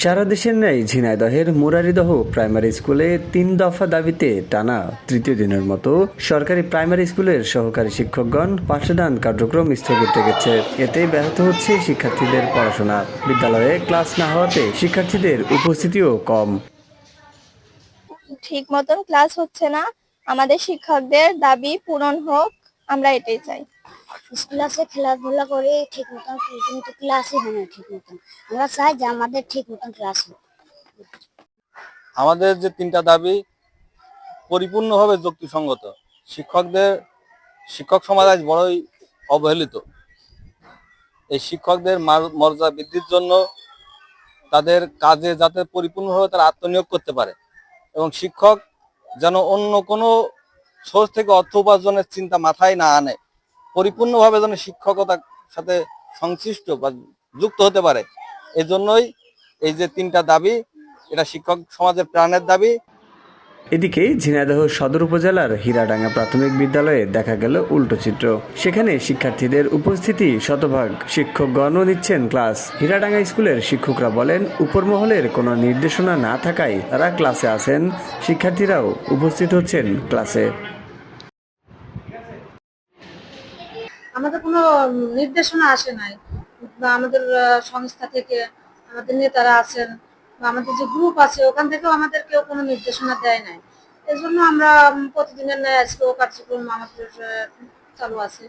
সারা দেশের ন্যায় ঝিনাইদহের মুরারিদহ প্রাইমারি স্কুলে তিন দফা দাবিতে টানা তৃতীয় দিনের মতো সরকারি প্রাইমারি স্কুলের সহকারী শিক্ষকগণ পাঠদান কার্যক্রম স্থগিত রেখেছে। এতে ব্যাহত হচ্ছে শিক্ষার্থীদের পড়াশোনা। বিদ্যালয়ে ক্লাস না হওয়াতে শিক্ষার্থীদের উপস্থিতিও কম। ঠিক মতন ক্লাস হচ্ছে না। আমাদের শিক্ষকদের দাবি পূরণ হোক, আমরা এটাই চাই। স্কুল খেলাধুলা করে ঠিক মতন কিন্তু ক্লাসই হয় না ঠিক মতন। আমরা চাই যে আমাদের ঠিক মতন ক্লাস হোক। আমাদের যে তিনটা দাবি, পরিপূর্ণভাবে যুক্তিসঙ্গত। শিক্ষকদের, শিক্ষক সমাজ আজ বড়ই অবহেলিত। এই শিক্ষকদের মর্যাদা বৃদ্ধির জন্য তাদের কাজে যাতে পরিপূর্ণভাবে তারা আত্মনিয়োগ করতে পারে এবং শিক্ষক যেন অন্য কোনো সোর্স থেকে অর্থ উপার্জনের চিন্তা মাথায় না আনে। পরিপূর্ণভাবে যেন শিক্ষকতার সাথে সংশ্লিষ্ট বা যুক্ত হতে পারে। এজন্যই এই যে তিনটা দাবি, এটা শিক্ষক সমাজের প্রাণের দাবি। এদিকে ঝিনাইদহ সদর উপজেলার হীরাডাঙ্গা প্রাথমিক বিদ্যালয়ে দেখা গেল উল্টো চিত্র। সেখানে শিক্ষার্থীদের উপস্থিতি শতভাগ শিক্ষকগণও নিচ্ছেন ক্লাস। হীরাডাঙ্গা স্কুলের শিক্ষকরা বলেন উপর মহলের কোনো নির্দেশনা না থাকায় তারা ক্লাসে আসেন শিক্ষার্থীরাও উপস্থিত হচ্ছেন ক্লাসে। আমাদের কোনো নির্দেশনা আসে নাই। বা আমাদের সংস্থা থেকে আমাদের নেতারা আছেন বা আমাদের যে গ্রুপ আছে, ওখান থেকেও আমাদের কেউ কোনো নির্দেশনা দেয় নাই। এজন্য আমরা প্রতিদিনের ন্যায় আজকেও কার্যক্রম আমাদের চালু আছে।